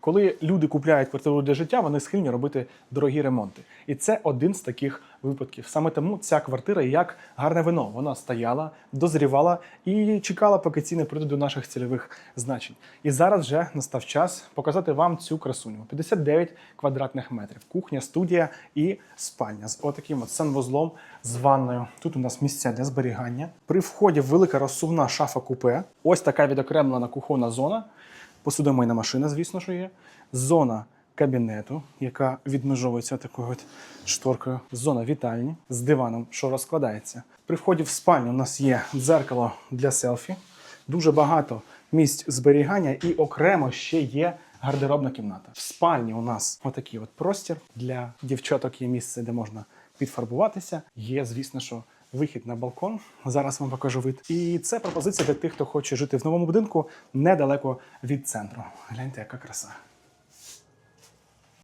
Коли люди купляють квартиру для життя, вони схильні робити дорогі ремонти. І це один з таких випадків. Саме тому ця квартира як гарне вино. Вона стояла, дозрівала і чекала, поки ціни прийдуть до наших цільових значень. І зараз вже настав час показати вам цю красуню. 59 квадратних метрів. Кухня, студія і спальня з отаким от санвузлом з ванною. Тут у нас місця для зберігання. При вході велика розсувна шафа купе. Ось така відокремлена кухонна зона. Посудомийна машина, звісно, що є. Зона кабінету, яка відмежовується такою от шторкою. Зона вітальні з диваном, що розкладається. При вході в спальню у нас є дзеркало для селфі, дуже багато місць зберігання і окремо ще є гардеробна кімната. В спальні у нас отакий от простір. Для дівчаток є місце, де можна підфарбуватися. Є, звісно, що вихід на балкон. Зараз вам покажу вид. І це пропозиція для тих, хто хоче жити в новому будинку недалеко від центру. Гляньте, яка краса.